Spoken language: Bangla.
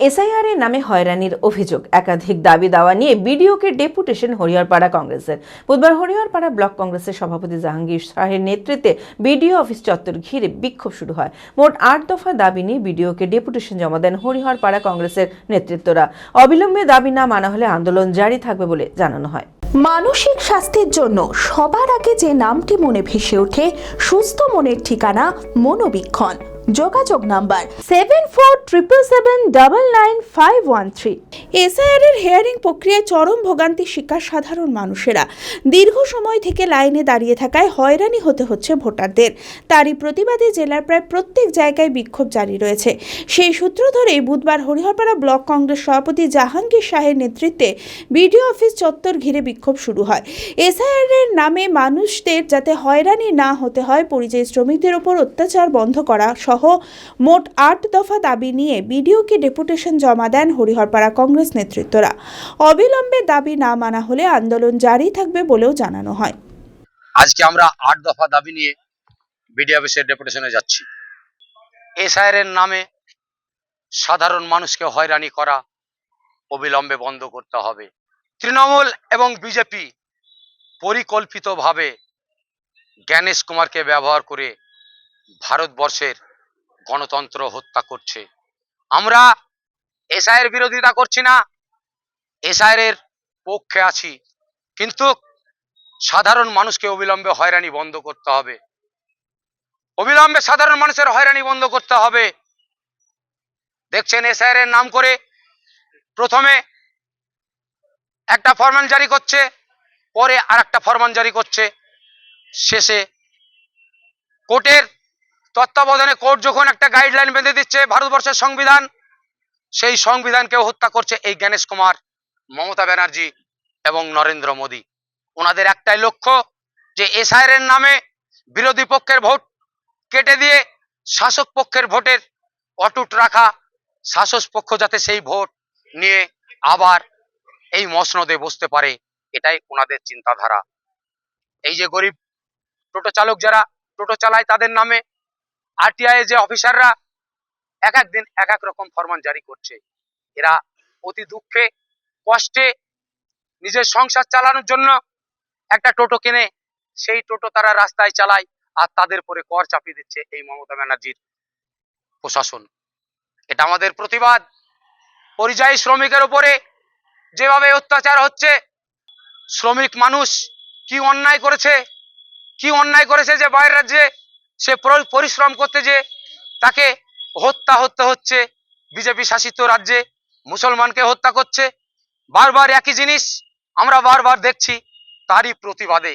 এসআইআর এর নামে হয়রানির অভিযোগ। একাধিক দাবি দাওয়া নিয়ে বিডিওকে ডেপুটেশন হরিহরপাড়া কংগ্রেসের। বুধবার হরিহরপাড়া ব্লক কংগ্রেসের সভাপতি জাহাঙ্গীর শাহের নেতৃত্বে বিডিও অফিস চত্বর ঘিরে বিক্ষোভ শুরু হয়। মোট আট দফা দাবি নিয়ে বিডিওকে ডেপুটেশন জমা দেন হরিহরপাড়া কংগ্রেসের নেতৃত্বরা। অবিলম্বে দাবি না মানা হলে আন্দোলন জারি থাকবে বলে জানানো হয়। মানসিক স্বাস্থ্যের জন্য সবার আগে যে নামটি মনে ভেসে ওঠে, সুস্থ মনের ঠিকানা মনোবীক্ষণ। যোগাযোগ number seven four triple seven double nine five one three SIR এর হেয়ারিং প্রক্রিয়ায় চরম ভোগান্তির শিকার সাধারণ মানুষেরা। দীর্ঘ সময় থেকে লাইনে দাঁড়িয়ে থাকায় হয়রানি হতে হচ্ছে ভোটারদের। তারই প্রতিবাদে জেলার প্রায় প্রত্যেক জায়গায় বিক্ষোভ জারি রয়েছে। সেই সূত্র ধরেই বুধবার হরিহরপাড়া ব্লক কংগ্রেস সভাপতি জাহাঙ্গীর শাহের নেতৃত্বে বিডিও অফিস চত্বর ঘিরে বিক্ষোভ শুরু হয়। এসআইআর এর নামে মানুষদের যাতে হয়রানি না হতে হয়, পরিযায়ী শ্রমিকদের ওপর অত্যাচার বন্ধ করা সহ মোট আট দফা দাবি নিয়ে বিডিওকে ডেপুটেশন জমা দেন হরিহরপাড়া কংগ্রেস নেতৃত্বরা। অবিলম্বে দাবি না মানা হলে আন্দোলন জারি থাকবে বলেও জানানো হয়। আজকে আমরা আট দফা দাবি নিয়ে বিডি অফিসের ডেপুটেশনে যাচ্ছি। এসআইআর এর নামে সাধারণ মানুষকে হয়রানি করা অবিলম্বে বন্ধ করতে হবে। তৃণমূল এবং বিজেপি পরিকল্পিতভাবে জ্ঞানেশ কুমারকে ব্যবহার করে ভারতবর্ষের গণতন্ত্র হত্যা করছে। আমরা এসআইয়ের বিরোধিতা করছি না, এসআইয়ের পক্ষে আছি। কিন্তু সাধারণ মানুষকে অবিলম্বে হয়রানি বন্ধ করতে হবে। অবিলম্বে সাধারণ মানুষের হয়রানি বন্ধ করতে হবে। দেখছেন এসআইআর এর নাম করে প্রথমে একটা ফরমান জারি করছে, পরে আর একটা ফরমান জারি করছে। শেষে কোর্টের তত্ত্বাবধানে কোর্ট যখন একটা গাইডলাইন বেঁধে দিচ্ছে ভারতবর্ষের সংবিধান, সেই সংবিধানকেও হত্যা করছে এই জ্ঞানেশ কুমার, মমতা ব্যানার্জি এবং নরেন্দ্র মোদী। ওনাদের একটাই লক্ষ্য যে এসআইআর এর নামে বিরোধী পক্ষের ভোট কেটে দিয়ে শাসক পক্ষের ভোটের অটুট রাখা শাসক পক্ষ যাতে সেই ভোট নিয়ে আবার এই মসনদে বসতে পারে, এটাই ওনাদের চিন্তাধারা। এই যে গরিব টোটো চালক যারা, টোটো চালায় তাদের নামে আরটিআই যে অফিসাররা এক এক দিন এক এক রকম ফরমান জারি করছে। এরা অতি দুঃখে, কষ্টে নিজের সংসার চালানোর জন্য একটা টোটো কেনে, সেই টোটো তারা রাস্তায় চালায় আর তাদের পরে কর চাপিয়ে দিচ্ছে এই মমতা ব্যানার্জির প্রশাসন। এটা আমাদের প্রতিবাদ। পরিযায়ী শ্রমিকের উপরে যেভাবে অত্যাচার হচ্ছে, শ্রমিক মানুষ কি অন্যায় করেছে, কি অন্যায় করেছে যে বাইরের রাজ্যে সে পরিশ্রম করতে যে তাকে হত্যা হত্যা হচ্ছে। বিজেপি শাসিত রাজ্যে মুসলমানকে হত্যা করছে। বারবার একই জিনিস আমরা বারবার দেখছি, তারই প্রতিবাদে।